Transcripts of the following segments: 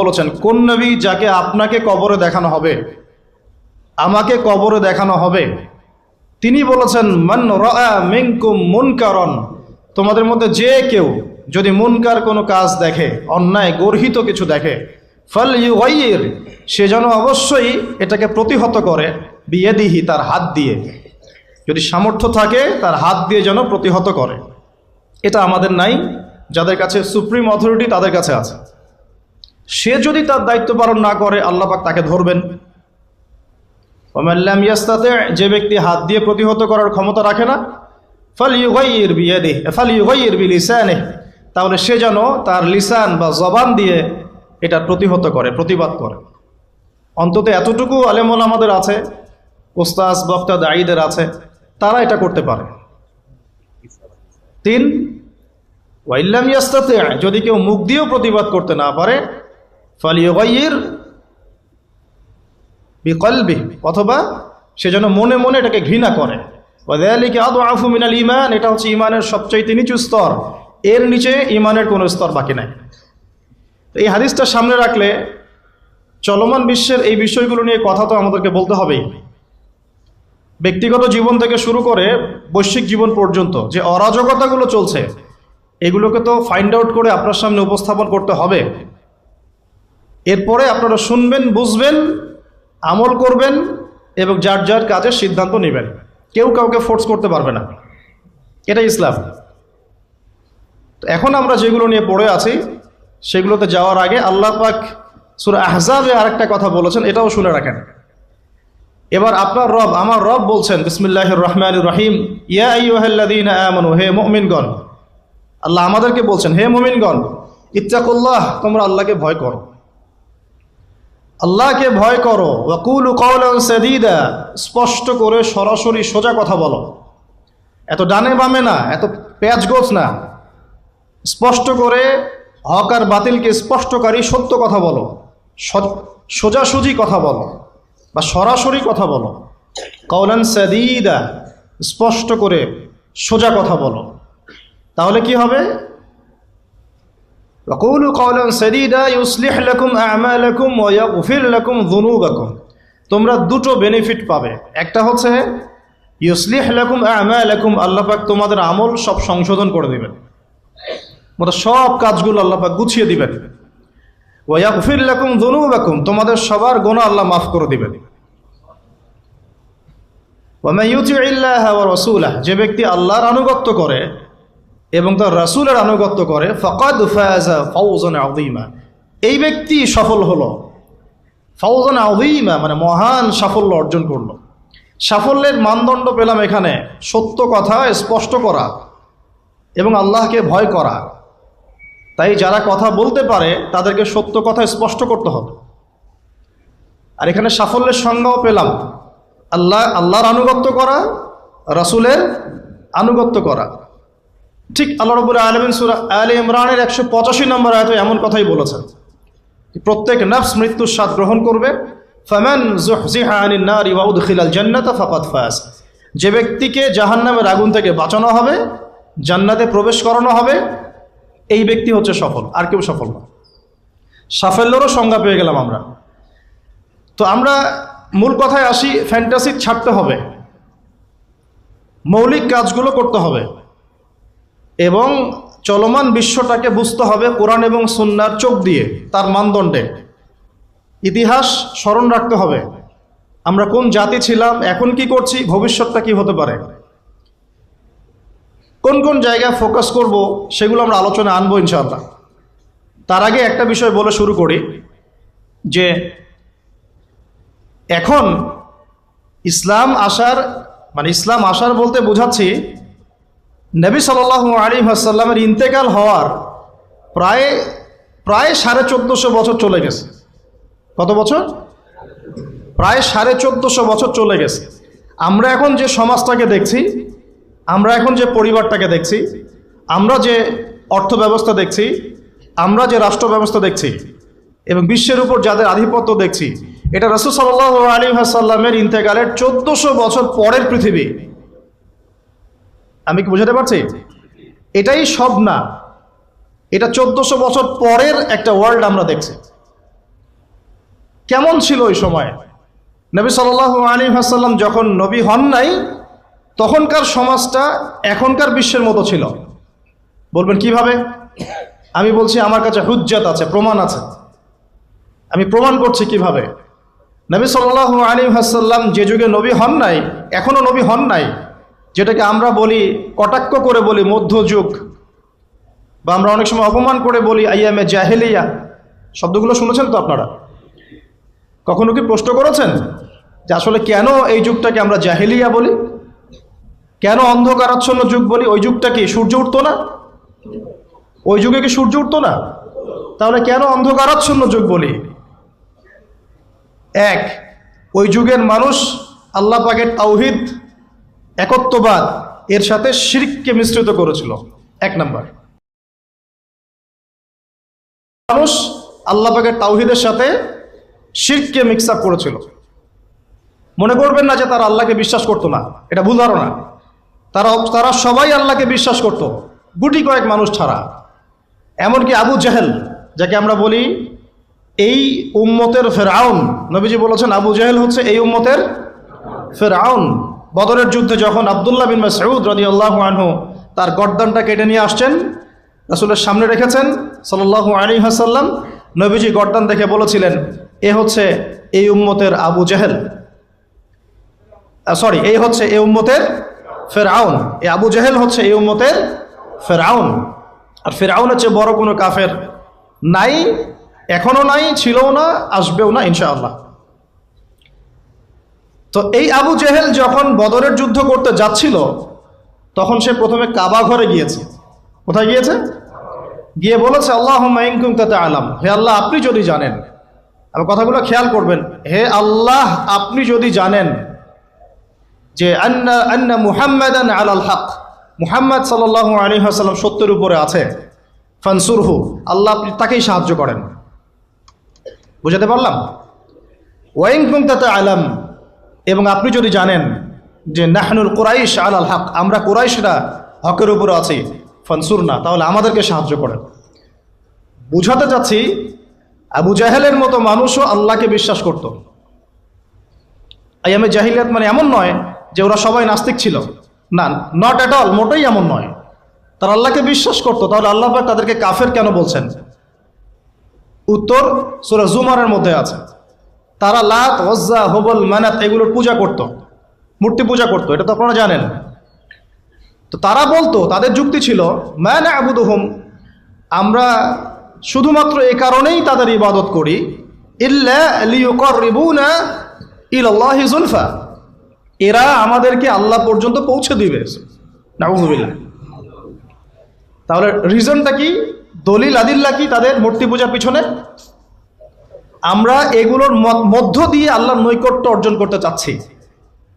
বলেছেন, কোন নবী যাকে আপনাকে কবরে দেখানো হবে, আমাকে কবরে দেখানো হবে? তিনি বলেছেন তোমাদের মধ্যে যে কেউ যদি মুনকার কোনো কাজ দেখে, অন্যায় গর্হিত কিছু দেখে ফল ইউগাইয়ের সে যেন অবশ্যই এটাকে প্রতিহত করে, বিয়েদিহি, তার হাত দিয়ে। যদি সামর্থ্য থাকে, তার হাত দিয়ে যেন প্রতিহত করে। এটা আমাদের নাই। যাদের কাছে সুপ্রিম অথরিটি তাদের কাছে আছে। সে যদি তার দায়িত্ব পালন না করে, আল্লাহ পাক তাকে ধরবেন। ওমাল্লাম ইয়াস্তাতে যে ব্যক্তি হাত দিয়ে প্রতিহত করার ক্ষমতা রাখে না ফল ইউগাইয়ের বিয়েদি ফল ইউগাইয়ের বি লিসানে তাহলে সে যেন তার লিসান বা জবান দিয়ে এটা প্রতিহত করে, প্রতিবাদ করে। অন্তত এতটুকু আলেমল আমাদের আছে ওস্তাজ বক্তা দায়ীদের আছে, তারা এটা করতে পারে। তিন ওয়াইল্লাম ইয়াস্তাতে, যদি কেউ মুখ দিয়েও প্রতিবাদ করতে না পারে ফালিয়গাইয়ের বিকলবি অথবা সে যেন মনে মনে এটাকে ঘৃণা করে। ওয়াদালিকে আদু আফু মিনাল ইমান এটা হচ্ছে ইমানের সবচাইতে নিচু স্তর। এর নিচে ইমানের কোনো স্তর বাকি নাই। এই হাদিসটা সামনে রাখলে চলমান বিশ্বের এই বিষয়গুলো নিয়ে কথা তো আমাদেরকে বলতে হবেই। ব্যক্তিগত জীবন থেকে শুরু করে বৈশ্বিক জীবন পর্যন্ত যে অরাজকতাগুলো চলছে এগুলোকে তো ফাইন্ড আউট করে আপনার সামনে উপস্থাপন করতে হবে। এরপরে আপনারা শুনবেন, বুঝবেন, আমল করবেন এবং যার যার কাজের সিদ্ধান্ত নেবেন। কেউ কাউকে ফোর্স করতে পারবে না। এটা ইসলাম। তো এখন আমরা যেগুলো নিয়ে পড়ে আছি, সেগুলোতে যাওয়ার আগে আল্লাহ পাক সুরা আহজাবে আরেকটা কথা বলেছেন, এটাও শুনে রাখেন। এবার আপনার রব, আমার রব বলছেন বিসমিল্লাহ রহমান রহিম। ইয়া হে মুমিনগণ আল্লাহ আমাদেরকে বলছেন, হে মুমিনগণ, ইত্তাকুল্লাহ, তোমরা আল্লাহকে ভয় করো। আল্লাহকে ভয় করো। সাদীদা, স্পষ্ট করে সরাসরি সোজা কথা বলো। এত ডানে বামে না, এত পেঁয়াজ গোছ না। স্পষ্ট করে হক আর বাতিলকে স্পষ্টকারী সত্য কথা বলো। সোজাসুজি কথা বলো বা সরাসরি কথা বলো। কওলান সাদীদা, স্পষ্ট করে সোজা কথা বলো। তাহলে কি হবে وقولوا قولا سديدا يصلح لكم أعمالكم ويغفر لكم ذنوبكم তোমরা দুটো বেনিফিট পাবে একটা হচ্ছে ইউসলিহ লাকুম আমালাকুম আল্লাহ পাক তোমাদের আমল সব সংশোধন করে দিবেন মানে সব কাজগুলো আল্লাহ পাক গুছিয়ে দিবেন ওয়াগফির লাকুম যুনুবাকুম তোমাদের সবার গুনাহ আল্লাহ মাফ করে দিবেন ওয়া মান ইউতিইল্লাহ ওয়া রাসূলাহ যে ব্যক্তি আল্লাহর আনুগত্য করে এবং তার রাসূলের আনুগত্য করে, ফাকাদ ফাযা ফাওজান আযীমা। এই ব্যক্তি সফল হলো। ফাওজান আযীমা মানে মহান সাফল্য অর্জন করল। সাফল্যের মানদণ্ড পেলাম এখানে, সত্য কথা স্পষ্ট করা এবং আল্লাহকে ভয় করা। তাই যারা কথা বলতে পারে, তাদেরকে সত্য কথা স্পষ্ট করতে হবে। আর এখানে সাফল্যের সংজ্ঞাও পেলাম। আল্লাহ, আল্লাহর আনুগত্য করা, রাসূলের আনুগত্য করা। ঠিক আল্লাহ রবুল আলমিন সুরা আলী ইমরানের একশো পঁচাশি নম্বর আয়ত এমন কথাই বলেছেন প্রত্যেক নফস মৃত্যুর স্বাদ গ্রহণ করবে। যে ব্যক্তিকে জাহান্নামের আগুন থেকে বাঁচানো হবে, জান্নাতে প্রবেশ করানো হবে, এই ব্যক্তি হচ্ছে সফল, আর কেউ সফল না। সাফল্যেরও সংজ্ঞা পেয়ে গেলাম আমরা। তো আমরা মূল কথায় আসি ফ্যান্টাসি ছাড়তে হবে। মৌলিক কাজগুলো করতে হবে। এবং চলমান বিশ্বটাকে বুঝতে হবে কোরআন এবং সুন্নার চোখ দিয়ে, তার মানদণ্ডে। ইতিহাস স্মরণ রাখতে হবে। আমরা কোন জাতি ছিলাম, এখন কি করছি, ভবিষ্যৎটা কি হতে পারে? কোন কোন জায়গায় ফোকাস করব, সেগুলো আমরা আলোচনা আনব ইনশাআল্লাহ। তার আগে একটা বিষয় বলে শুরু করি, যে এখন ইসলাম আসার মানে ইসলাম আসার বলতে বোঝাচ্ছি নবী সাল আলী আসাল্লামের ইন্তেকাল হওয়ার প্রায় প্রায় সাড়ে চোদ্দোশো বছর চলে গেছে। কত বছর? প্রায় সাড়ে চোদ্দোশো বছর চলে গেছে। আমরা এখন যে সমাজটাকে দেখছি, আমরা এখন যে পরিবারটাকে দেখছি, আমরা যে অর্থ ব্যবস্থা দেখছি, আমরা যে রাষ্ট্র ব্যবস্থা দেখছি, এবং বিশ্বের উপর যাদের আধিপত্য দেখছি, এটা রসুল সাল্লাহ আলী আসাল্লামের ইন্তেকালের চোদ্দোশো বছর পরের পৃথিবী। আমি কি বোঝাতে পারছি? এটাই সব না। এটা চোদ্দশো বছর পরের একটা ওয়ার্ল্ড আমরা দেখছি। কেমন ছিল ওই সময়? নবী সাল আলী হাসাল্লাম যখন নবী হন নাই, তখনকার সমাজটা এখনকার বিশ্বের মতো ছিল। বলবেন কীভাবে? আমি বলছি আমার কাছে হুজ্জাত আছে, প্রমাণ আছে। আমি প্রমাণ করছি কীভাবে? নবী সাল আলী হাসাল্লাম যে যুগে নবী হন নাই এখনও নবী হন নাই যেটাকে আমরা বলি কটাক্ষ করে বলি, মধ্যযুগ। বা আমরা অনেক সময় অপমান করে বলি, আইয়ামে জাহেলিয়া। শব্দগুলো শুনেছেন তো আপনারা? কখনো কি প্রশ্ন করেছেন যে আসলে কেন এই যুগটাকে আমরা জাহেলিয়া বলি? কেন অন্ধকারাচ্ছন্ন যুগ বলি? ওই যুগটা কি সূর্য উঠতো না? ওই যুগে কি সূর্য উঠতো না? তাহলে কেন অন্ধকারাচ্ছন্ন যুগ বলি? এক, ওই যুগের মানুষ আল্লাহ পাকের তাওহিদ একত্ববাদ এর সাথে শিরককে মিশ্রিত করেছিল। এক নাম্বার। মানুষ আল্লাহ পাকের তাওহিদের সাথে শিরককে মিক্স আপ করেছিল। মনে করবেন না যে তারা আল্লাহকে বিশ্বাস করতো না। এটা ভুল ধারণা। তারা তারা সবাই আল্লাহকে বিশ্বাস করত। গুটি কয়েক মানুষ ছাড়া। এমনকি আবু জাহেল, যাকে আমরা বলি এই উম্মতের ফেরাউন। নবীজি বলেছেন, আবু জাহেল হচ্ছে এই উম্মতের ফেরাউন। বদরের যুদ্ধে যখন আবদুল্লাহ বিন মাসউদ রদি আল্লাহ আনহু তার গর্দানটা কেটে নিয়ে আসছেন, রাসুলের সামনে রেখেছেন সাল্লাল্লাহু আলী হাসাল্লাম নবীজি গর্দান দেখে বলেছিলেন, এ হচ্ছে এই উম্মতের আবু জাহেল সরি এই হচ্ছে এই উম্মতের ফেরাউন এই আবু জাহেল হচ্ছে এই উম্মতের ফেরাউন। আর ফেরাউন হচ্ছে বড় কোনো কাফের নাই এখনও নাই, ছিলও না, আসবেও না, ইনশাআল্লাহ। তো এই আবু জেহেল যখন বদরের যুদ্ধ করতে যাচ্ছিল, তখন সে প্রথমে কাবা ঘরে গিয়েছে। কোথায় গিয়েছে? গিয়ে বলেছে আল্লাহ মাইনকুম তাতে আলাম হে আল্লাহ, আপনি যদি জানেন, আমার কথাগুলো খেয়াল করবেন। হে আল্লাহ, আপনি যদি জানেন যে মুহাম্মাদান আলাল হক, মুহাম্মদ সাল্লাল্লাহু আলাইহি ওয়াসাল্লাম সত্যের উপরে আছে, ফানসুরহু, আল্লাহ আপনি তাকেই সাহায্য করেন। বুঝাতে পারলাম? ওয়াইং কুমতাতে আলাম এবং আপনি যদি জানেন যে নাহনুল কুরাইশ আলাল হক, আমরা কোরাইশরা হকের উপরে আছি ফনসুর না তাহলে আমাদেরকে সাহায্য করেন। বুঝাতে চাচ্ছি, আবু জাহেলের মতো মানুষও আল্লাহকে বিশ্বাস করত। আইয়ামে জাহিলিয়াত মানে এমন নয় যে ওরা সবাই নাস্তিক ছিল। না নট অ্যাট অল মোটেই এমন নয়। তারা আল্লাহকে বিশ্বাস করতো, তাহলে আল্লাহ তাদেরকে কাফের কেন বলছেন? উত্তর সুরা জুমারের মধ্যে আছে। তারা লাত ওজ্জা হবল, মানাত এগুলোর পূজা করত। মূর্তি পূজা করতো, এটা তো আপনারা জানেন। তো তারা বলতো, তাদের যুক্তি ছিল ম্যান আবুদুহুম আমরা শুধুমাত্র এ কারণেই তাদের ইবাদত করি। ইল্লা এরা আমাদেরকে আল্লাহ পর্যন্ত পৌঁছে দিবে। তাহলে রিজনটা কি? দলিল, আদিল্লা কি তাদের মূর্তি পূজার পিছনে? আমরা এগুলোর মধ্য দিয়ে আল্লাহর নৈকট্য অর্জন করতে চাচ্ছি।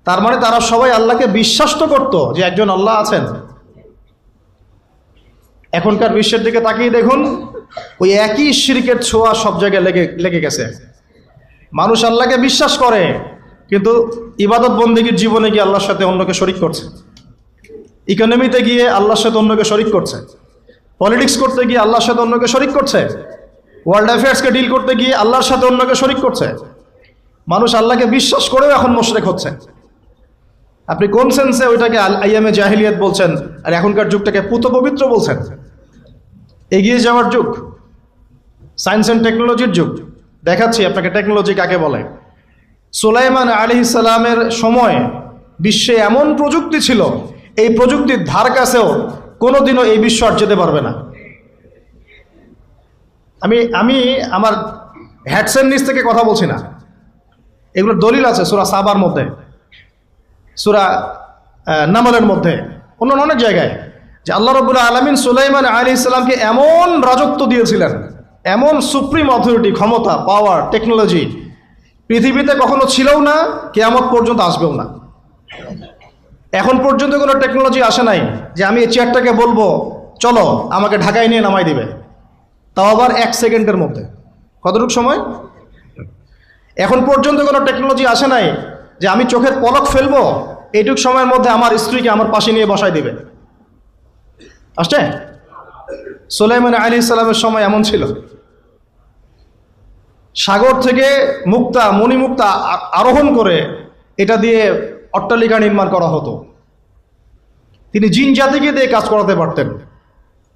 তার মানে তারা সবাই আল্লাহকে বিশ্বাস তো করতো যে একজন আল্লাহ আছেন। এখনকার বিশ্বের দিকে তাকিয়ে দেখুন, ওই একই শিরিকের ছোঁয়া সব জায়গায় লেগে লেগে গেছে। মানুষ আল্লাহকে বিশ্বাস করে, কিন্তু ইবাদত বন্দীগীর জীবনে গিয়ে আল্লাহর সাথে অন্যকে শরিক করছে। ইকোনমিতে গিয়ে আল্লাহর সাথে অন্যকে শরিক করছে। পলিটিক্স করতে গিয়ে আল্লাহর সাথে অন্যকে শরিক করছে। ওয়ার্ল্ড অ্যাফেয়ার্সকে ডিল করতে গিয়ে আল্লাহর সাথে অন্যকে শরিক করছে। মানুষ আল্লাহকে বিশ্বাস করেও এখন মোশরেক হচ্ছে। আপনি কোন সেন্সে ওইটাকে আইএমএ জাহিলিয়াত বলছেন? আর এখনকার যুগটাকে পুত পবিত্র বলছেন? এগিয়ে যাওয়ার যুগ। সায়েন্স অ্যান্ড টেকনোলজির যুগ। দেখাচ্ছি আপনাকে টেকনোলজি কাকে বলে। সোলাইমান আলি সালামের সময় বিশ্বে এমন প্রযুক্তি ছিল, এই প্রযুক্তির ধার কাছেও কোনোদিনও এই বিশ্ব আর যেতে পারবে না। আমি আমি আমার হ্যাডসের নিচ থেকে কথা বলছি না। এগুলো দলিল আছে সুরা সাবার মধ্যে, সুরা নামলের মধ্যে অন্য অনেক জায়গায়। যে আল্লাহ রবুল্লাহ আলমিন সুলাইমান আলী ইসলামকে এমন রাজত্ব দিয়েছিলেন, এমন সুপ্রিম অথরিটি ক্ষমতা পাওয়ার টেকনোলজি পৃথিবীতে কখনো ছিলও না, কেয়ামত পর্যন্ত আসবেও না। এখন পর্যন্ত কোনো টেকনোলজি আসে নাই যে আমি এই চেয়ারটাকে বলব, চলো, আমাকে ঢাকায় নিয়ে নামাই দিবে। তাও আবার এক সেকেন্ডের মধ্যে। কতটুকু সময়? এখন পর্যন্ত কোনো টেকনোলজি আসে নাই যে আমি চোখের পলক ফেলব, এইটুক সময়ের মধ্যে আমার স্ত্রীকে আমার পাশে নিয়ে বসাই দিবে। আসছে? সোলাইমান আলী ইসলামের সময় এমন ছিল। সাগর থেকে মুক্তা, মণিমুক্তা আরোহণ করে এটা দিয়ে অট্টালিকা নির্মাণ করা হতো। তিনি জিন জাতিকে দিয়ে কাজ করাতে পারতেন।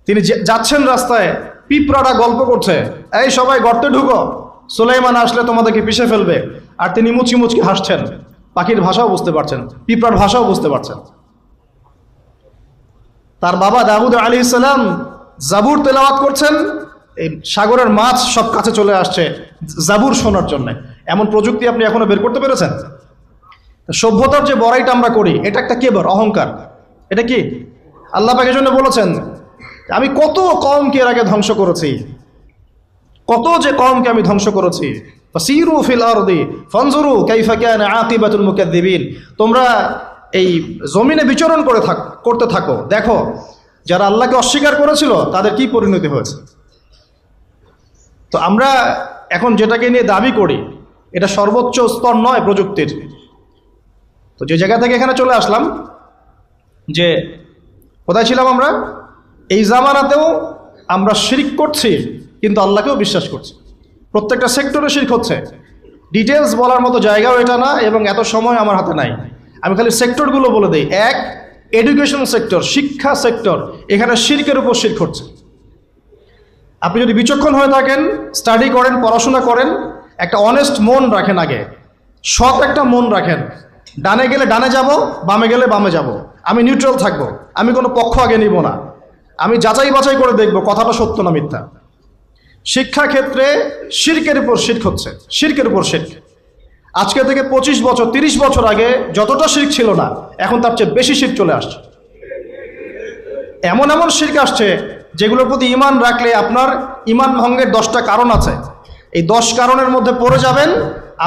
তিনি যাচ্ছেন রাস্তায় পিঁপড়াটা গল্প করছে। এই সবাই গর্তে ঢুকো। সুলাইমান আসলে তোমাদেরকে পিষে ফেলবে। আর তিনি মুচকি মুচকি হাসছেন। পাখির ভাষাও বুঝতে পারছেন। পিঁপড়ার ভাষাও বুঝতে পারছেন। তার বাবা দাউদ আলী ইসলাম জাবুর তেলাওয়াত করছেন। এই সাগরের মাছ সব কাছে চলে আসছে জাবুর শোনার জন্য। এমন প্রযুক্তি আপনি এখনও বের করতে পেরেছেন? সভ্যতার যে বড়াইটা আমরা করি, এটা একটা কেবর, অহংকার। এটা কি? আল্লাহ পাকের জন্য বলেছেন আমি কত কমকে এর আগে ধ্বংস করেছি? কত যে কমকে আমি ধ্বংস করেছি? ফাসিরু ফিল আরদি, ফানজুরু কাইফা কানা আকিবাতুল মুকাদ্দিবিন। তোমরা এই জমিনে বিচরণ করে থাক, করতে থাকো। দেখো, যারা আল্লাহকে অস্বীকার করেছিল, তাদের কি পরিণতি হয়েছে? তো আমরা এখন যেটাকে নিয়ে দাবি করি, এটা সর্বোচ্চ স্তর নয় প্রযুক্তির। তো যে জায়গা থেকে এখানে চলে আসলাম, যে কোথায় ছিলাম আমরা? এই জামানাতেও আমরা শিরিক করছি, কিন্তু আল্লাহকেও বিশ্বাস করছি। প্রত্যেকটা সেক্টরে শিরিক হচ্ছে। ডিটেলস বলার মতো জায়গাও এটা না, এবং এত সময় আমার হাতে নাই। আমি খালি সেক্টরগুলো বলে দিই। এক এডুকেশন সেক্টর শিক্ষা সেক্টর এখানে শিরকের উপর শির্ক হচ্ছে। আপনি যদি বিচক্ষণ হয়ে থাকেন স্টাডি করেন, পড়াশোনা করেন, একটা অনেস্ট মন রাখেন আগে। সৎ একটা মন রাখেন। ডানে গেলে ডানে যাব, বামে গেলে বামে যাব। আমি নিউট্রাল থাকব। আমি কোনো পক্ষ আগে নিব না। আমি যাচাই বাছাই করে দেখব, কথাটা সত্য না মিথ্যা। শিক্ষা ক্ষেত্রে শির্কের উপর শির্ক হচ্ছে, শির্কের উপর শির্ক। আজকে থেকে পঁচিশ বছর, তিরিশ বছর আগে যতটা শির্ক ছিল না, এখন তার চেয়ে বেশি শির্ক চলে আসছে। এমন এমন শির্ক আসছে, যেগুলোর প্রতি ইমান রাখলে আপনার ইমান ভঙ্গের দশটা কারণ আছে। এই দশ কারণের মধ্যে পড়ে যাবেন,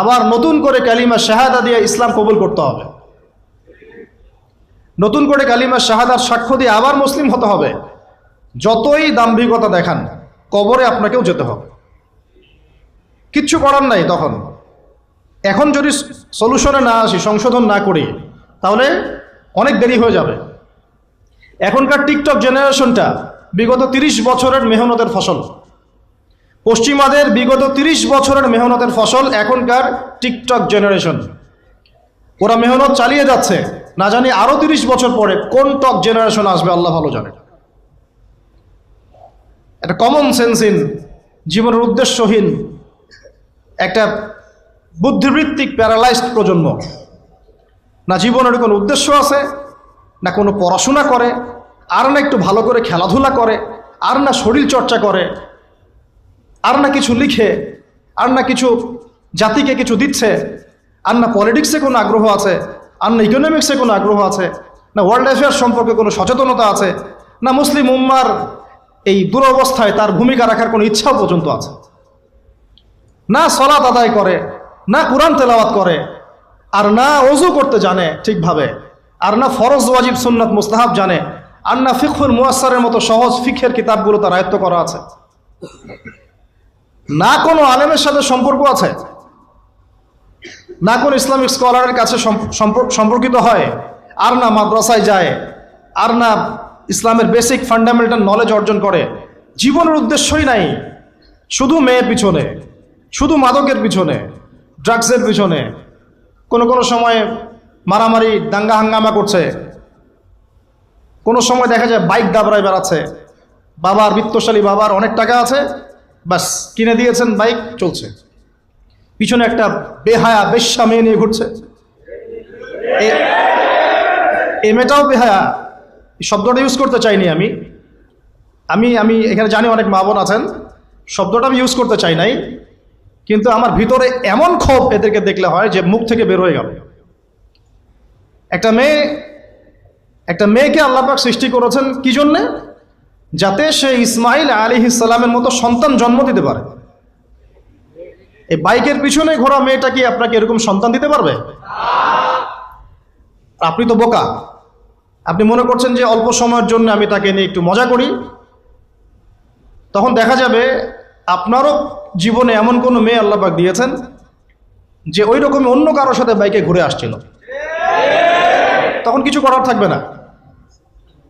আবার নতুন করে কালিমা শাহাদা দিয়ে ইসলাম কবুল করতে হবে। নতুন করে কালিমা শাহাদার সাক্ষ্য দিয়ে আবার মুসলিম হতে হবে। যতই দাম্ভিকতা দেখান, কবরে আপনাকেও যেতে হবে। কিচ্ছু করার নাই তখন। এখন যদি সলিউশনে না আসি, সংশোধন না করি, তাহলে অনেক দেরি হয়ে যাবে। এখনকার টিকটক জেনারেশনটা বিগত তিরিশ বছরের মেহনতের ফসল। পশ্চিমাদের বিগত তিরিশ বছরের মেহনতের ফসল এখনকার টিকটক জেনারেশন ওরা মেহনত চালিয়ে যাচ্ছে। না জানি আরও তিরিশ বছর পরে কোন টক জেনারেশন আসবে, আল্লাহ ভালো জানে। একটা কমন সেন্সহীন জীবনের উদ্দেশ্যহীন একটা বুদ্ধিবৃত্তিক প্যারালাইজড প্রজন্ম। না জীবনের কোনো উদ্দেশ্য আছে, না কোনো পড়াশোনা করে, আর না একটু ভালো করে খেলাধুলা করে, আর না শরীর চর্চা করে, আর না কিছু লিখে, আর না কিছু জাতিকে কিছু দিচ্ছে, আর না পলিটিক্সে কোনো আগ্রহ আছে, আর না ইকোনমিক্সে কোনো আগ্রহ আছে, না ওয়ার্ল্ড অ্যাফেয়ার্স সম্পর্কে কোনো সচেতনতা আছে, না মুসলিম উম্মার এই দুরবস্থায় তার ভূমিকা রাখার কোনো ইচ্ছাও পর্যন্ত আছে। না সলাত আদায় করে, না কোরআন তেলাওয়াত করে, আর না অজু করতে জানে ঠিকভাবে, আর না ফরজ, ওয়াজিব, সুন্নাত, মুস্তাহাব জানে, আর না ফিখুল মুয়াসারের মতো সহজ ফিখের কিতাবগুলো তার আয়ত্ত করা আছে। না কোনো আলেমের সাথে সম্পর্ক আছে? না কোনো ইসলামিক স্কলারের কাছে সম্পর্কিত হয়? আর না মাদ্রাসায় যায়? আর না ইসলামের বেসিক ফান্ডামেন্টাল নলেজ অর্জন করে। জীবনের উদ্দেশ্যই নাই, শুধু মেয়ের পিছনে, শুধু মাদকের পিছনে ড্রাগসের পিছনে। কোনো কোনো সময় মারামারি, দাঙ্গা হাঙ্গামা করছে। কোনো সময় দেখা যায় বাইক দাবড়ায় বেড়াচ্ছে। বাবার বিত্তশালী বাবার অনেক টাকা আছে বাস কিনে দিয়েছেন বাইক চলছে। পিছনে একটা বেহায়া, বেশ্যা মেয়ে নিয়ে ঘুরছে। এ- মেয়েটাও বেহায়া। শব্দটা ইউজ করতে চাইনি আমি। আমি আমি এখানে জানি অনেক মা বোন আছেন, শব্দটা আমি ইউজ করতে চাই নাই, কিন্তু আমার ভিতরে এমন ক্ষোভ এদেরকে দেখলে হয় যে মুখ থেকে বের হয়ে গেল। একটা মেয়ে, একটা মেয়েকে আল্লাপাক সৃষ্টি করেছেন কি জন্যে? যাতে সে ইসমাইল আলী ইসালামের মতো সন্তান জন্ম দিতে পারে। এই বাইকের পিছনে ঘোরা মেয়েটা কি আপনাকে এরকম সন্তান দিতে পারবে? আপনি তো বোকা। আপনি মনে করছেন যে অল্প সময়ের জন্য আমি তাকে নিয়ে একটু মজা করি? তখন দেখা যাবে আপনারও জীবনে এমন কোনো মেয়ে আল্লাপাক দিয়েছেন যে ওই রকমই অন্য কারোর সাথে বাইকে ঘুরে আসছিল। তখন কিছু করার থাকবে না।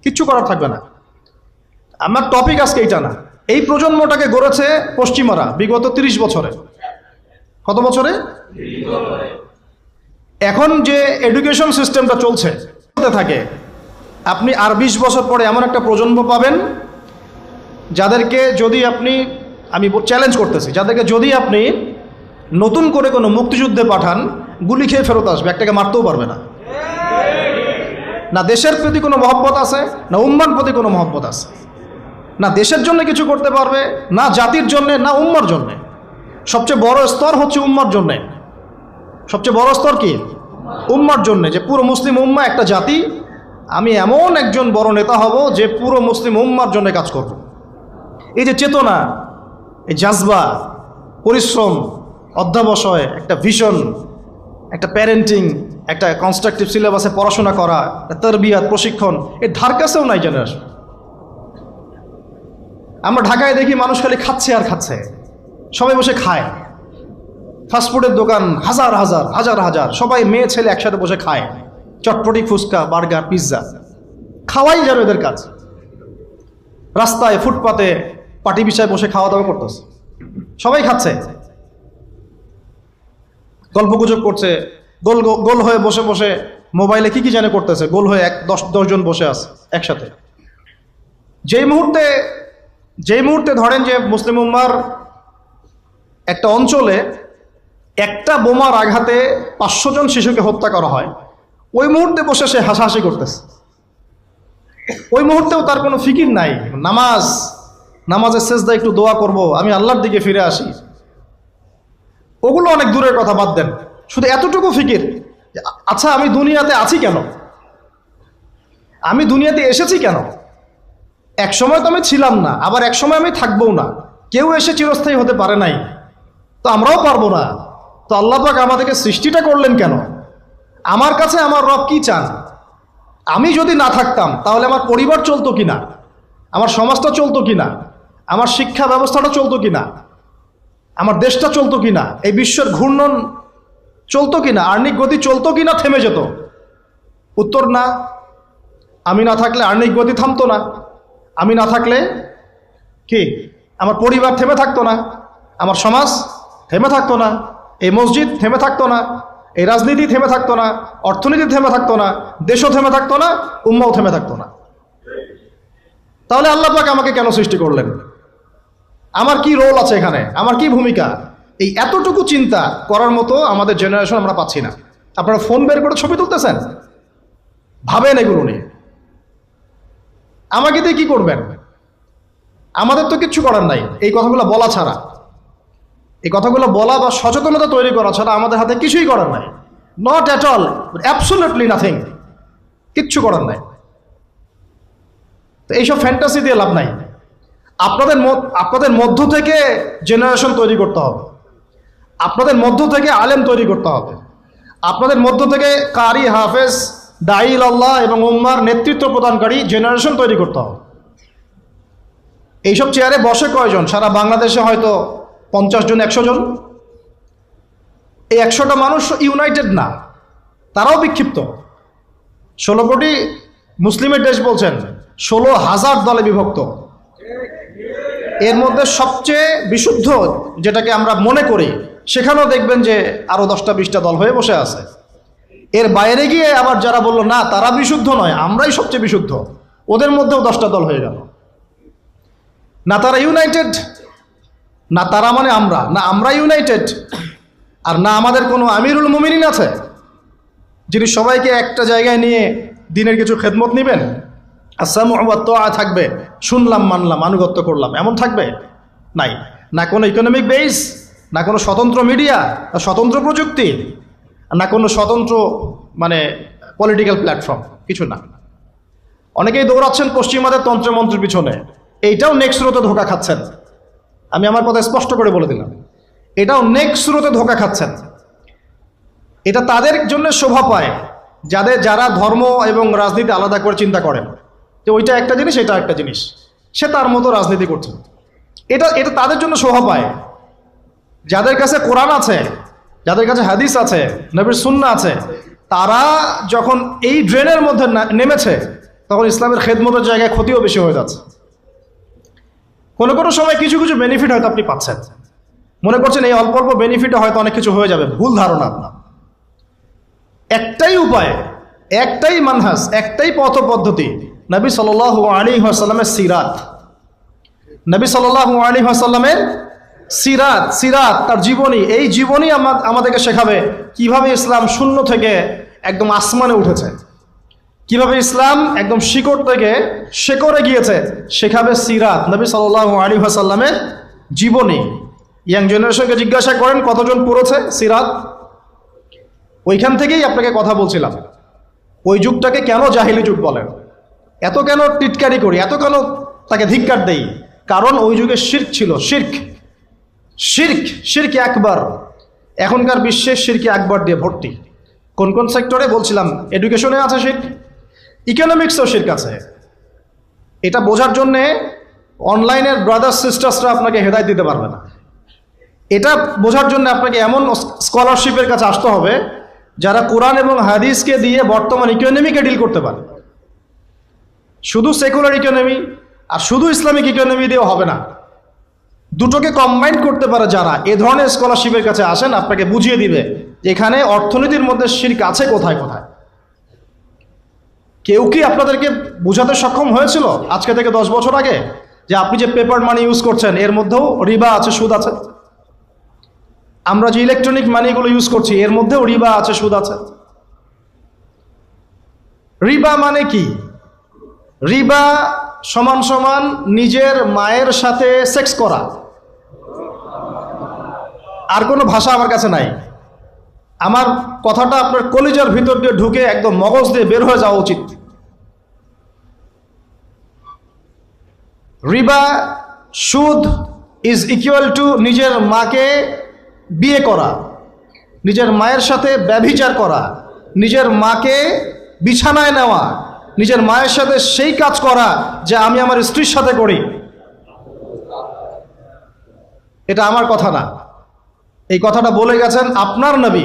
কিচ্ছু করার থাকবে না। আমার টপিক আজকে এইটা না। এই প্রজন্মটাকে গড়েছে পশ্চিমারা বিগত তিরিশ বছরে। কত বছরে? এখন যে এডুকেশন সিস্টেমটা চলছে থাকে আপনি আর বিশ বছর পরে এমন একটা প্রজন্ম পাবেন যাদেরকে যদি আপনি, আমি চ্যালেঞ্জ করতেছি, যাদেরকে যদি আপনি নতুন করে কোনো মুক্তিযুদ্ধে পাঠান, গুলি খেয়ে ফেরত আসবে, একটাকে মারতেও পারবে না। না দেশের প্রতি কোনো মহব্বত আছে, না উম্মার প্রতি কোনো মহব্বত আছে। না দেশের জন্য কিছু করতে পারবে, না জাতির জন্যে, না উম্মার জন্যে। সবচেয়ে বড় স্তর হচ্ছে উম্মার জন্যে। সবচেয়ে বড় স্তর কি? উম্মার জন্যে, যে পুরো মুসলিম উম্মা একটা জাতি আমি এমন একজন বড় নেতা হব যে পুরো মুসলিম উম্মার জন্য কাজ করব। এই যে চেতনা, এই জাজবা, পরিশ্রম, অধ্যাবসয়, একটা ভিশন একটা প্যারেন্টিং একটা কনস্ট্রাকটিভ সিলেবাসে পড়াশোনা করা তরবিয়াত, প্রশিক্ষণ, এর ধার কাছেও নাই জেনারেশন আমরা ঢাকায় দেখি মানুষ খালি খাচ্ছে আর খাচ্ছে। সবাই বসে খায়। ফাস্টফুডের দোকান হাজার হাজার হাজার হাজার। সবাই মেয়ে, ছেলে একসাথে বসে খায়। Chotpoti fuchka, burger, pizza. খাওয়াই যেন এদের কাজ। রাস্তায়, ফুটপাতে পাটি বিছায় বসে খাওয়া দাওয়া করতেছে। সবাই খাচ্ছে। গল্পগুজব করছে। গোল গোল হয়ে বসে বসে মোবাইলে কি কি জানে করতেছে। গোল হয়ে এক দশ দশজন বসে আছে একসাথে। যেই মুহূর্তে যেই মুহূর্তে ধরেন যে মুসলিম উম্মার একটা অঞ্চলে একটা বোমার আঘাতে পাঁচশো জন শিশুকে হত্যা করা হয় ওই মুহূর্তে বসে সে হাসাহাসি করতেছে। ওই মুহূর্তেও তার কোনো ফিকির নাই। নামাজ, নামাজের শেষদা একটু দোয়া করব, আমি আল্লাহর দিকে ফিরে আসি। ওগুলো অনেক দূরের কথা, বাদ দেন। শুধু এতটুকু ফিকির আচ্ছা আমি দুনিয়াতে আছি কেন? আমি দুনিয়াতে এসেছি কেন? এক সময় তো আমি ছিলাম না, আবার এক সময় আমি থাকবও না। কেউ এসে চিরস্থায়ী হতে পারে নাই। তো আমরাও পারব না। তো আল্লাহ পাক আমাদেরকে সৃষ্টিটা করলেন কেন? আমার কাছে আমার রব কি চান? আমি যদি না থাকতাম, তাহলে আমার পরিবার চলতো কি না আমার সমাজটা চলতো কি না আমার শিক্ষা ব্যবস্থাটা চলতো কি না আমার দেশটা চলতো কিনা? এই বিশ্বের ঘূর্ণন চলতো কি না আর্নিক গতি চলতো কি না থেমে যেত। উত্তর না। আমি না থাকলে আর্নিক গতি থামতো না। আমি না থাকলে কি? আমার পরিবার থেমে থাকতো না। আমার সমাজ থেমে থাকতো না। এই মসজিদ থেমে থাকতো না। এই রাজনীতি থেমে থাকতো না, অর্থনীতি থেমে থাকতো না, দেশও থেমে থাকতো না, উম্মাও থেমে থাকতো না। তাহলে আল্লাহ পাক আমাকে কেন সৃষ্টি করলেন? আমার কি রোল আছে এখানে? আমার কি ভূমিকা? এই এতটুকু চিন্তা করার মতো আমাদের জেনারেশন আমরা পাচ্ছি না। আপনারা ফোন বের করে ছবি তুলতেছেন? ভাবেন এগুলো নিয়ে। আমাকে দিয়ে কি করবেন? আমাদের তো কিচ্ছু করার নাই। এই কথাগুলো বলা ছাড়া। এই কথাগুলো বলা বা সচেতনতা তৈরি করা ছাড়া আমাদের হাতে কিছুই করার নাই। Not at all absolutely nothing কিচ্ছু করার নাই। তো এইসব ফ্যান্টাসি দিয়ে লাভ নাই। আপনাদের আপনাদের মধ্য থেকে জেনারেশন তৈরি করতে হবে। আপনাদের মধ্য থেকে আলেম তৈরি করতে হবে। আপনাদের মধ্য থেকে কারি হাফেজ দাইল আল্লাহ এবং উম্মার নেতৃত্ব প্রদানকারী জেনারেশন তৈরি করতে হবে। এইসব চেয়ারে বসে কয়জন? সারা বাংলাদেশে হয়তো পঞ্চাশ জন, একশো জন? এই একশোটা মানুষ ইউনাইটেড না। তারাও বিক্ষিপ্ত। ষোলো কোটি মুসলিমের দেশ বলছেন, ষোলো হাজার দলে বিভক্ত। এর মধ্যে সবচেয়ে বিশুদ্ধ যেটাকে আমরা মনে করি, সেখানেও দেখবেন যে আরও দশটা, বিশটা দল হয়ে বসে আছে। এর বাইরে গিয়ে আবার যারা বলল, না, তারা বিশুদ্ধ নয়, আমরাই সবচেয়ে বিশুদ্ধ। ওদের মধ্যেও দশটা দল হয়ে গেল। না, তারা ইউনাইটেড না তারা মানে আমরা, না আমরা ইউনাইটেড আর না আমাদের কোনো আমিরুল মুমিনিন আছে, যিনি সবাইকে একটা জায়গায় নিয়ে দিনের কিছু খেদমত নেবেন? আসাম থাকবে, শুনলাম, মানলাম, আনুগত্য করলাম, এমন থাকবে? নাই। না কোনো ইকোনমিক বেস না কোনো স্বতন্ত্র মিডিয়া না স্বতন্ত্র প্রযুক্তি, না কোনো স্বতন্ত্র মানে পলিটিক্যাল প্ল্যাটফর্ম কিছু না। অনেকেই দৌড়াচ্ছেন পশ্চিমাদের তন্ত্রমন্ত্রের পিছনে। এইটাও নেক্সট রোতে ধোকা খাচ্ছেন। আমি আমার কথা স্পষ্ট করে বলে দিলাম। এটাও নেক্সট স্রোতে ধোকা খাচ্ছেন। এটা তাদের জন্য শোভা পায়, যাদের, যারা ধর্ম এবং রাজনীতি আলাদা করে চিন্তা করেন। যে ওইটা একটা জিনিস, এটা একটা জিনিস। সে তার মতো রাজনীতি করছে। এটা এটা তাদের জন্য শোভা পায়। যাদের কাছে কোরআন আছে, যাদের কাছে হাদিস আছে, নবীর সুন্না আছে, তারা যখন এই ড্রেনের মধ্যে নেমেছে, তখন ইসলামের খেদমতের জায়গায় ক্ষতিও বেশি হয়ে যাচ্ছে। কোনো কোনো সময় কিছু কিছু বেনিফিট হয়তো আপনি পাচ্ছেন। মনে করছেন এই অল্প অল্প বেনিফিটে হয়তো অনেক কিছু হয়ে যাবে। ভুল ধারণা আপনার। একটাই উপায়, একটাই মানহাস, একটাই পথ পদ্ধতি নবী সাল আলী আসাল্লামের সিরাত। নবী সাল আলী আসাল্লামের সিরাত সিরাত তার জীবনী, এই জীবনী আমা- আমাদেরকে শেখাবে কীভাবে ইসলাম শূন্য থেকে একদম আসমানে উঠেছে। কীভাবে ইসলাম একদম শিকড় থেকে শেকড়ে গিয়েছে, শেখাবে সিরাত, নবী সাল্লাহ আলী আসাল্লামের জীবনী। ইয়াং জেনারেশনকে জিজ্ঞাসা করেন, কতজন পড়েছে সিরাত? ওইখান থেকেই আপনাকে কথা বলছিলাম। ওই যুগটাকে কেন জাহিলি যুগ বলেন? এত কেন টিটকারি করি? এত কেন তাকে ধিক্কার দেই? কারণ ওই যুগে শির্ক ছিল, শির্ক। শির্ক শির্ক একবার। এখনকার বিশ্বে শির্কে একবার দিয়ে ভর্তি। কোন কোন সেক্টরে? বলছিলাম এডুকেশনে আছে শির্ক। ইকোনমিক্সও শির্ক আছে। এটা বোঝার জন্যে অনলাইনের ব্রাদার্স সিস্টার্সরা আপনাকে হেদায় দিতে পারবে না। এটা বোঝার জন্য আপনাকে এমন স্কলারশিপের কাছে আসতে হবে, যারা কোরআন এবং হাদিসকে দিয়ে বর্তমান ইকোনমিকে ডিল করতে পারে। শুধু সেকুলার ইকোনমি আর শুধু ইসলামিক ইকোনমি দিয়েও হবে না। দুটোকে কম্বাইন করতে পারে যারা, এ ধরনের স্কলারশিপের কাছে আসেন, আপনাকে বুঝিয়ে দিবে যে এখানে অর্থনীতির মধ্যে শির্ক আছে কোথায় কোথায়। কেউ কি আপনাদেরকে বোঝাতে সক্ষম হয়েছিল আজকে থেকে দশ বছর আগে? যে আপনি যে পেপার মানি ইউজ করছেন, এর মধ্যেও রিবা আছে, সুদ আছে? আমরা যে ইলেকট্রনিক মানিগুলো ইউজ করছি, এর মধ্যেও রিবা আছে, সুদ আছে। রিবা মানে কি? রিবা সমান সমান নিজের মায়ের সাথে সেক্স করা। আর কোনো ভাষা আমার কাছে নাই। আমার কথাটা আপনার কলিজার ভিতর দিয়ে ঢুকে একদম মগজ দিয়ে বের হয়ে যাওয়া উচিত। রিবা সুদ ইজ ইকুয়াল টু নিজের মাকে বিয়ে করা, নিজের মায়ের সাথে ব্যভিচার করা, নিজের মাকে বিছানায় নেওয়া, নিজের মায়ের সাথে সেই কাজ করা যা আমি আমার স্ত্রীর সাথে করি। এটা আমার কথা না। এই কথাটা বলে গেছেন আপনার নবী।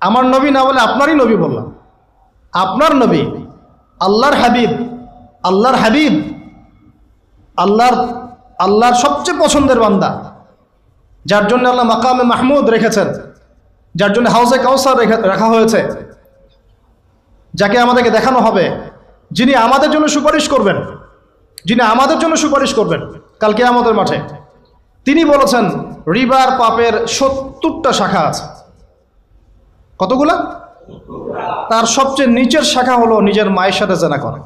আমার নবী না বলে আপনারই নবী বললাম। আপনার নবী, আল্লাহর হাবিব আল্লাহর হাবিব, আল্লাহর আল্লাহর সবচেয়ে পছন্দের বান্দা, যার জন্য আল্লাহ মাকামে মাহমুদ রেখেছেন, যার জন্য হাউসে কাউসার রেখে- হয়েছে, যাকে আমাদেরকে দেখানো হবে, যিনি আমাদের জন্য সুপারিশ করবেন, যিনি আমাদের জন্য সুপারিশ করবেন কালকে আমাদের মাঠে। তিনি বলেছেন রিবার পাপের সত্তরটা শাখা আছে। কতগুলা? তার সবচেয়ে নিচের শাখা হলো নিজের মায়ের সাথে জেনা করা।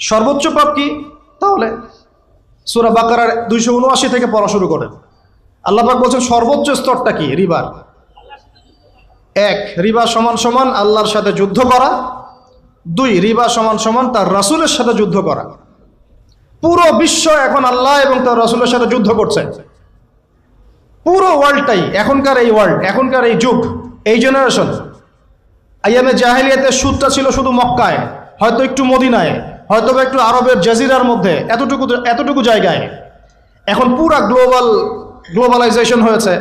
সর্বোচ্চ পাপ কি? তাহলে সুরা বাকারার দুইশো উনআশি থেকে পড়া শুরু করেন। আল্লাহ পাক বলছেন, সর্বোচ্চ স্তরটা কি? রিবার। এক, রিবা সমান সমান আল্লাহর সাথে যুদ্ধ করা। দুই, রিবা সমান সমান তার রাসূলের সাথে যুদ্ধ করা। পুরো বিশ্ব এখন আল্লাহ এবং তার রাসূলের সাথে যুদ্ধ করছে। পুরো ওয়ার্ল্ডটাই এখনকার এই ওয়ার্ল্ড এখনকার এই যুগ, এই জেনারেশন আইয়ামে জাহেলিয়াতের সুদটা ছিল শুধু মক্কায়, হয়তো একটু মদিনায়, হয়তো বা একটু আরবের জাজিরার মধ্যে, এতটুকু এতটুকু জায়গায়। এখন পুরা গ্লোবাল গ্লোবালাইজেশন হয়েছে।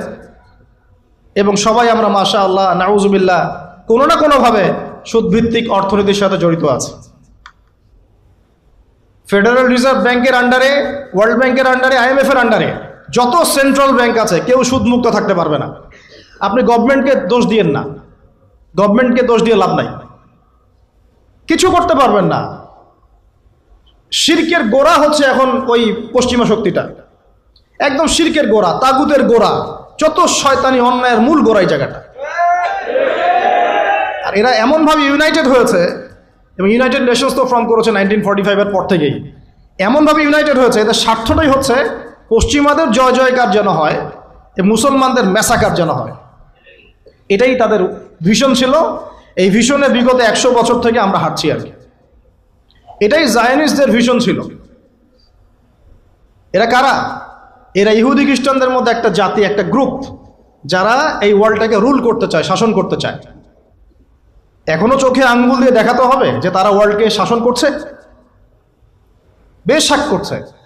এবং সবাই আমরা মাশা আল্লাহ নাউজুবিল্লাহ, কোনো না কোনোভাবে সুদভিত্তিক অর্থনীতির সাথে জড়িত আছে। ফেডারেল রিজার্ভ ব্যাংকের আন্ডারে ওয়ার্ল্ড ব্যাংকের আন্ডারে আইএমএফ এর আন্ডারে যত সেন্ট্রাল ব্যাংক আছে, কেউ সুদমুক্ত থাকতে পারবে না। আপনি গভর্নমেন্টকে দোষ দিয়েন না। গভর্নমেন্টকে দোষ দিয়ে লাভ নাই। কিছু করতে পারবেন না। শির্কের গোড়া হচ্ছে এখন ওই পশ্চিমা শক্তিটা। একদম শির্কের গোড়া, তাগুতের গোড়া, যত শয়তানি অন্যায়ের মূল গোড়া এই জায়গাটা। আর এরা এমনভাবে ইউনাইটেড হয়েছে, এবং ইউনাইটেড নেশনস তো ফর্ম করেছে নাইনটিন ফর্টি ফাইভের পর থেকেই। এমনভাবে ইউনাইটেড হয়েছে, এদের স্বার্থটাই হচ্ছে পশ্চিমাদের জয় জয়কার যেন হয় মুসলমানদের মেসাকার যেন হয়। এটাই তাদের ভিশন ছিল। এই ভিশনে বিগত একশো বছর থেকে আমরা হাঁটছি আর কি। এটাই জায়নিস্টদের ভিশন ছিল। এরা কারা? এরা ইহুদি খ্রিস্টানদের মধ্যে একটা জাতি, একটা গ্রুপ যারা এই ওয়ার্ল্ডটাকে রুল করতে চায়, শাসন করতে চায়। এখনও চোখে আঙ্গুল দিয়ে দেখাতে হবে যে তারা ওয়ার্ল্ডকে শাসন করছে বেশ শাক করছে।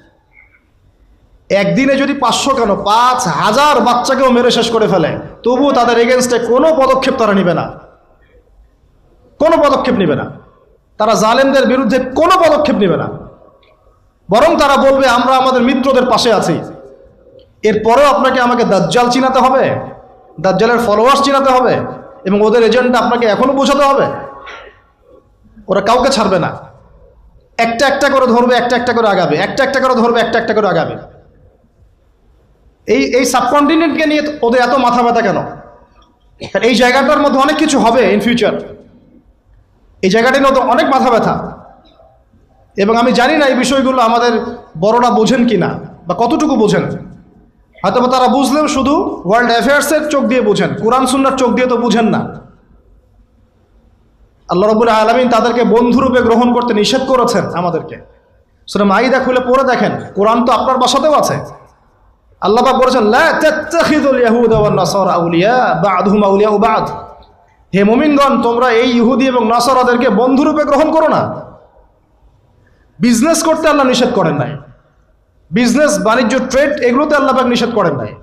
একদিনে যদি পাঁচশো কেন? পাঁচ হাজার বাচ্চাকেও মেরে শেষ করে ফেলে। তবু তাদের এগেনস্টে কোনো পদক্ষেপ তারা নিবে না। কোনো পদক্ষেপ নিবে না। তারা জালেমদের বিরুদ্ধে কোনো পদক্ষেপ নেবে না। বরং তারা বলবে, আমরা আমাদের মিত্রদের পাশে আছি। এরপরেও আপনাকে আমাকে দাজ্জাল চিনাতে হবে, দাজ্জালের ফলোয়ার্স চিনাতে হবে, এবং ওদের এজেন্টটা আপনাকে এখনও বোঝাতে হবে। ওরা কাউকে ছাড়বে না। একটা একটা করে ধরবে, একটা একটা করে আগাবে। একটা একটা করে ধরবে, একটা একটা করে আগাবে। এই এই সাবকন্টিনেন্টকে নিয়ে ওদের এত মাথা ব্যথা কেন? এই জায়গাটার মধ্যে অনেক কিছু হবে ইন ফিউচার এই জায়গাটির মধ্যে অনেক মাথা ব্যথা এবং আমি জানি না এই বিষয়গুলো আমাদের বড়রা বোঝেন কি না বা কতটুকু বোঝেন। হয়তো তারা বুঝলেও শুধু ওয়ার্ল্ড অ্যাফেয়ার্সের চোখ দিয়ে বুঝেন, কোরআন, সুন্নার চোখ দিয়ে তো বুঝেন না। আল্লাহ রবুল আলমিন তাদেরকে বন্ধুরূপে গ্রহণ করতে নিষেধ করেছেন আমাদেরকে। সেটা মাইদা খুলে পড়ে দেখেন, কোরআন তো আপনার বাসাতেও আছে। আল্লাহ পাক বলেছেন বা'দ। হে মুমিনগণ, তোমরা এই ইহুদি এবং নাসারাদেরকে বন্ধুরূপে গ্রহণ করো না। বিজনেস করতে আল্লাহ নিষেধ করেন নাই। বিজনেস, বাণিজ্য, ট্রেড, এগুলোতে আল্লাহ পাক নিষেধ করেন নাই।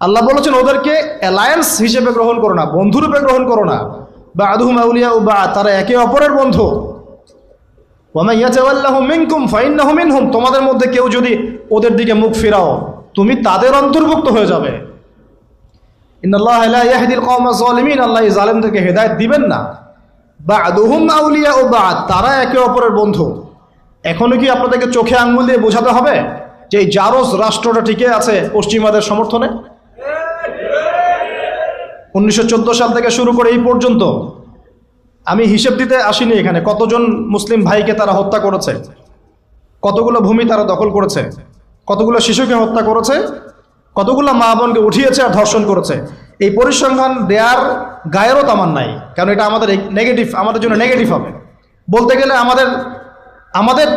আল্লাহ বলেছেন, ওদেরকে অ্যালায়েন্স হিসেবে গ্রহণ করো না, বন্ধুরূপে গ্রহণ করো না। বা আদহুম মাউলিয়া ও বা তারা একে অপরের বন্ধু। ওয়ামা ইয়াতাওয়াল্লাহু মিনকুম, ফাইন্নাহু মিনহুম। তোমাদের মধ্যে কেউ যদি ওদের দিকে মুখ ফিরাও তুমি তাদের অন্তর্ভুক্ত হয়ে যাবে। ইন্নাল্লাহ লা ইয়াহদিল কওমা যালিমিন আল্লাহ এই জালেমদেরকে হেদায়েত দিবেন না। বা'দুহুম আউলিয়া ও বা তারা একে অপরের বন্ধু। এখনও কি আপনাদেরকে চোখে আঙ্গুল দিয়ে বোঝাতে হবে যে এই জারজ রাষ্ট্রটা টিকে আছে পশ্চিমাদের সমর্থনে? উনিশশো চোদ্দ সাল থেকে শুরু করে এই পর্যন্ত আমি হিসেব দিতে আসিনি এখানে কতজন মুসলিম ভাইকে তারা হত্যা করেছে, কতগুলো ভূমি তারা দখল করেছে। কতগুলো শিশুকে হত্যা করেছে? কতগুলো মা বোনকে উঠিয়েছে আর ধর্ষণ করেছে? এই পরিসংখ্যান দেওয়ার গায়েরও তামান নাই কারণ এটা আমাদের নেগেটিভ আমাদের জন্য নেগেটিভ হবে। বলতে গেলে আমাদের আমাদের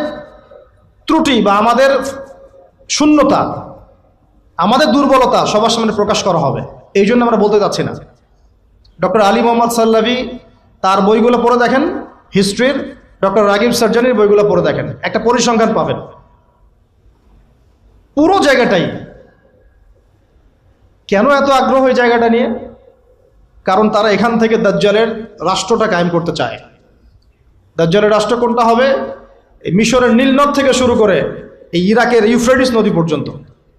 ত্রুটি বা আমাদের শূন্যতা, আমাদের দুর্বলতা সবার সামনে প্রকাশ করা হবে। এই জন্য আমরা বলতে চাচ্ছি না। ডক্টর আলী মোহাম্মদ সাল্লাভি তার বইগুলো পড়ে দেখেন, হিস্ট্রির। ডক্টর রাগিব সার্জানির বইগুলো পড়ে দেখেন। একটা পরিসংখ্যান পাবেন। পুরো জায়গাটাই। কেন এত আগ্রহ এই জায়গাটা নিয়ে? কারণ তারা এখান থেকে দাজ্জালের রাষ্ট্রটা কায়েম করতে চায়। দাজ্জালের রাষ্ট্র কোনটা হবে? এই মিশরের নীলনদ থেকে শুরু করে এই ইরাকের ইউফ্রেডিস নদী পর্যন্ত।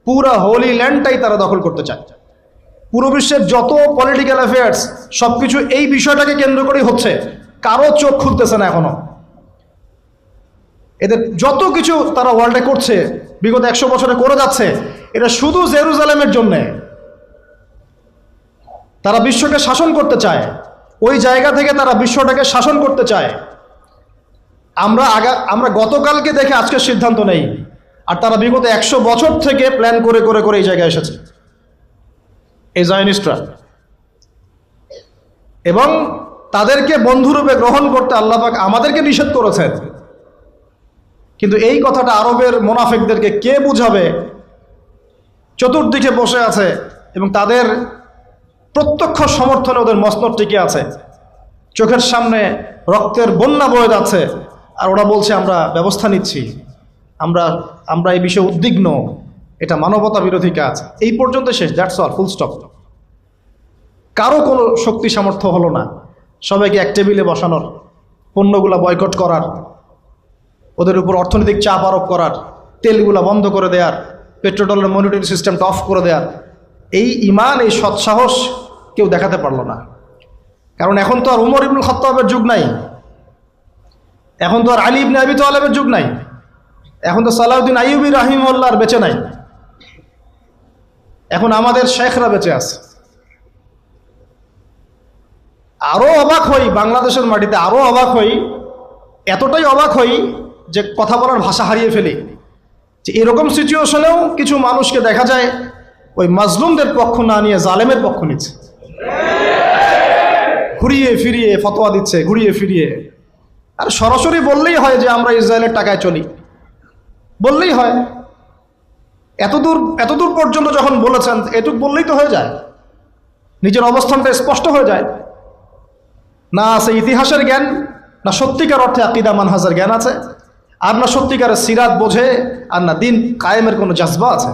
পুরা হোলি ল্যান্ডটাই তারা দখল করতে চায়। পুরো বিশ্বের যত পলিটিক্যাল অ্যাফেয়ার্স সব কিছু এই বিষয়টাকে কেন্দ্র করেই হচ্ছে। কারও চোখ খুলতেছে না এখনও। এদের যত কিছু তারা ওয়ার্ল্ডে করছে বিগত একশো বছরে করে যাচ্ছে। এটা শুধু জেরুজালেমের জন্যে। তারা বিশ্বকে শাসন করতে চায়। ওই জায়গা থেকে তারা বিশ্বটাকে শাসন করতে চায়। আমরা আগা আমরা গতকালকে দেখে আজকে সিদ্ধান্ত নেই। আর তারা বিগত একশো বছর থেকে প্ল্যান করে করে করে এই জায়গায় এসেছে। এই জায়নিস্টরা। এবং তাদেরকে বন্ধুরূপে গ্রহণ করতে আল্লাপাক আমাদেরকে নিষেধ করেছেন। কিন্তু এই কথাটা আরবের মোনাফেকদেরকে কে বুঝাবে? চতুর্দিকে বসে আছে এবং তাদের প্রত্যক্ষ সমর্থনে ওদের মসনদ টিকে আছে। চোখের সামনে রক্তের বন্যা বয়ে যাচ্ছে। আর ওরা বলছে, আমরা ব্যবস্থা নিচ্ছি। আমরা আমরা এই বিষয়ে উদ্বিগ্ন। এটা মানবতা বিরোধী কাজ। এই পর্যন্ত শেষ। দ্যাটস অল ফুল স্টপ কারও কোনো শক্তি সামর্থ্য হলো না। সবাইকে এক টেবিলে বসানোর, পণ্যগুলা বয়কট করার। ওদের উপর অর্থনৈতিক চাপ আরোপ করার, তেলগুলা বন্ধ করে দেওয়ার পেট্রোডলের মনিটরিং সিস্টেমটা অফ করে দেওয়ার এই ইমান, এই সৎসাহস কেউ দেখাতে পারল না। কারণ এখন তো আর উমর ইবনুল খত্তাবের যুগ নাই। এখন তো আর আলী ইবনে আবি তালেবের যুগ নাই। এখন তো সালাউদ্দিন আইয়ুবি রাহিমউল্লাহর বেঁচে নাই। এখন আমাদের শেখরা বেঁচে আছে। আরও অবাক হই, বাংলাদেশের মাটিতে আরও অবাক হই, এতটাই অবাক হই যে কথা বলার ভাষা হারিয়ে ফেলি। যে এরকম সিচুয়েশনেও কিছু মানুষকে দেখা যায়, ওই মাজলুমদের পক্ষ না নিয়ে জালেমের পক্ষ নিচ্ছে। ঘুরিয়ে ফিরিয়ে ফতোয়া দিচ্ছে, ঘুরিয়ে ফিরিয়ে। আর সরাসরি বললেই হয় যে আমরা ইসরায়েলের টাকায় চলি। বললেই হয়। এতদূর এতদূর পর্যন্ত যখন বলেছেন, এটুক বললেই তো হয়ে যায়। নিজের অবস্থানটা স্পষ্ট হয়ে যায়। না আছে ইতিহাসের জ্ঞান, না সত্যিকার অর্থে আকিদা মানহাজের জ্ঞান আছে। আর না সত্যিকারের সিরাত বোঝে আর না দিন কায়েমের কোনো জাজবা আছে?